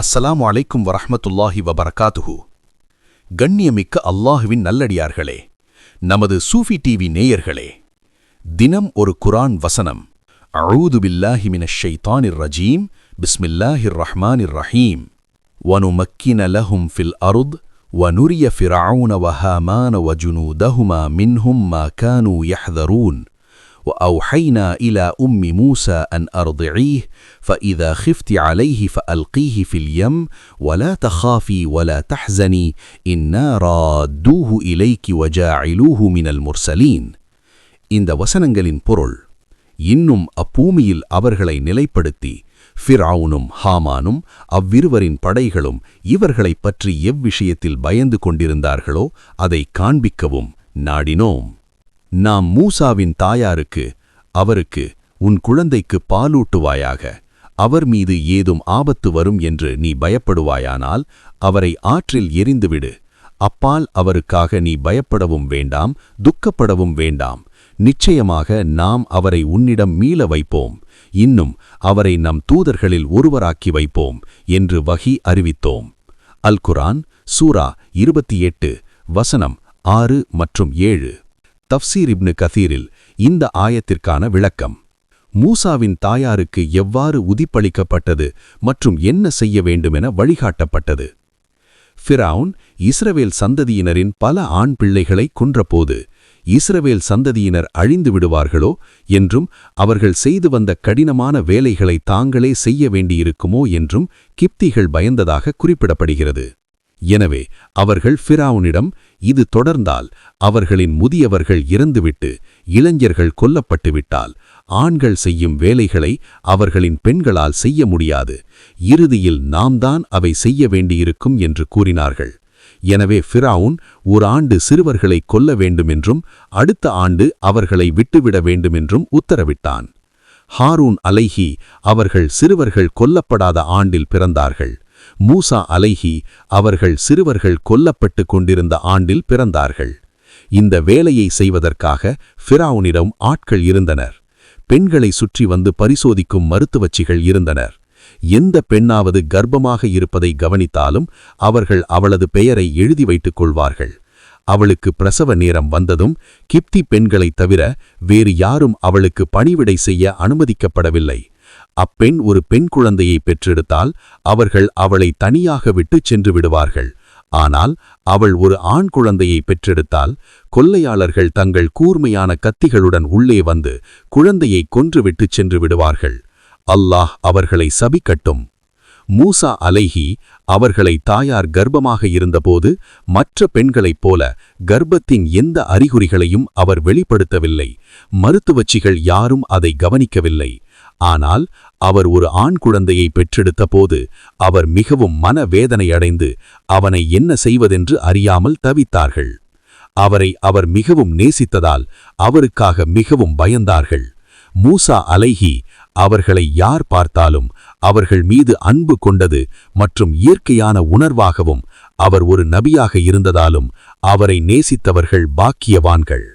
அஸ்ஸலாமு அலைக்கும் வரஹ்மத்துல்லாஹி வபரகாத்துஹு கண்ணியமிக்க அல்லாஹுவின் நல்லடியார்களே நமது சூஃபி டிவி நேயர்களே தினம் ஒரு குரான் வசனம் அஊது பில்லாஹி மினஷ் ஷைத்தானிர் ரஜீம் பிஸ்மில்லாஹிர் ரஹ்மானிர் ரஹீம் வனுமக்கின லஹும் ஃபில் அருத் ونري فرعون وهامان وجنودهما منهم ما كانوا يحذرون واوحينا الى ام موسى ان ارضعيه فاذا خفت عليه فالقيه في اليم ولا تخافي ولا تحزني انا رادوه اليك وجاعلوه من المرسلين இந்த வசனங்களின் பொருள் இன்னும் அப்பூமியில் அவர்களை நிலைப்படுத்தி ஃபிர்அவுனும் ஹாமானும் அவ்விருவரின் படைகளும் இவர்களைப் பற்றி எவ்விஷயத்தில் பயந்து கொண்டிருந்தார்களோ அதை காண்பிக்கவும் நாடினோம் நாம் மூசாவின் தாயாருக்கு அவருக்கு உன் குழந்தைக்கு பாலூட்டுவாயாக. அவர் மீது ஏதும் ஆபத்து வரும் என்று நீ பயப்படுவாயானால் அவரை ஆற்றில் எரிந்துவிடு. அப்பால் அவருக்காக நீ பயப்படவும் வேண்டாம் துக்கப்படவும் வேண்டாம். நிச்சயமாக நாம் அவரை உன்னிடம் மீள வைப்போம். இன்னும் அவரை நம் தூதர்களில் ஒருவராக்கி வைப்போம் என்று வகி அறிவித்தோம். அல் குரான் சூரா இருபத்தி எட்டு வசனம் ஆறு மற்றும் ஏழு. தப்சீர் இப்னு கதீரில் இந்த ஆயத்திற்கான விளக்கம். மூசாவின் தாயாருக்கு எவ்வாறு உதிப்பளிக்கப்பட்டது மற்றும் என்ன செய்ய வேண்டுமென வழிகாட்டப்பட்டது. ஃபிரவுன் இஸ்ரவேல் சந்ததியினரின் பல ஆண் பிள்ளைகளை கொன்றபோது இஸ்ரவேல் சந்ததியினர் அழிந்து விடுவார்களோ என்றும் அவர்கள் செய்து வந்த கடினமான வேலைகளை தாங்களே செய்ய வேண்டியிருக்குமோ என்றும் கிப்திகள் பயந்ததாக குறிப்பிடப்படுகிறது. எனவே அவர்கள் ஃபிராவுனிடம் இது தொடர்ந்தால் அவர்களின் முதியவர்கள் இறந்துவிட்டு இளைஞர்கள் கொல்லப்பட்டுவிட்டால் ஆண்கள் செய்யும் வேலைகளை அவர்களின் பெண்களால் செய்ய முடியாது. இறுதியில் நாம் தான் அவை செய்ய வேண்டியிருக்கும் என்று கூறினார்கள். எனவே ஃபிராவுன் ஒரு ஆண்டு சிறுவர்களை கொல்ல வேண்டுமென்றும் அடுத்த ஆண்டு அவர்களை விட்டுவிட வேண்டுமென்றும் உத்தரவிட்டான். ஹாரூன் அலைஹி அவர்கள் சிறுவர்கள் கொல்லப்படாத ஆண்டில் பிறந்தார்கள். மூசா அலைஹி அவர்கள் சிறுவர்கள் கொல்லப்பட்டு கொண்டிருந்த ஆண்டில் பிறந்தார்கள். இந்த வேலையை செய்வதற்காக ஃபிராவுனிடம் ஆட்கள் இருந்தனர். பெண்களை சுற்றி வந்து பரிசோதிக்கும் மருத்துவச்சிகள் இருந்தனர். எந்த பெண்ணாவது கர்ப்பமாக இருப்பதை கவனித்தாலும் அவர்கள் அவளது பெயரை எழுதி வைத்துக் கொள்வார்கள். அவளுக்கு பிரசவ நேரம் வந்ததும் கிப்தி பெண்களைத் தவிர வேறு யாரும் அவளுக்கு பணிவிடை செய்ய அனுமதிக்கப்படவில்லை. அப்பெண் ஒரு பெண் குழந்தையை பெற்றெடுத்தால் அவர்கள் அவளை தனியாக விட்டுச் சென்று விடுவார்கள். ஆனால் அவள் ஒரு ஆண் குழந்தையை பெற்றெடுத்தால் கொள்ளையாளர்கள் தங்கள் கூர்மையான கத்திகளுடன் உள்ளே வந்து குழந்தையை கொன்றுவிட்டுச் சென்று விடுவார்கள். அல்லாஹ் அவர்களை சபிக்கட்டும். மூசா அலைஹி அவர்களை தாயார் கர்ப்பமாக இருந்தபோது மற்ற பெண்களைப் போல கர்ப்பத்தின் எந்த அறிகுறிகளையும் அவர் வெளிப்படுத்தவில்லை. மருத்துவச்சிகள் யாரும் அதை கவனிக்கவில்லை. ஆனால் அவர் ஒரு ஆண் குழந்தையை பெற்றெடுத்த போது அவர் மிகவும் மனவேதனையடைந்து அவனை என்ன செய்வதென்று அறியாமல் தவித்தார்கள். அவரை அவர் மிகவும் நேசித்ததால் அவருக்காக மிகவும் பயந்தார்கள். மூசா அலைஹி அவர்களை யார் பார்த்தாலும் அவர்கள் மீது அன்பு கொண்டது மற்றும் இயற்கையான உணர்வாகவும் அவர் ஒரு நபியாக இருந்ததாலும் அவரை நேசித்தவர்கள் பாக்கியவான்கள்.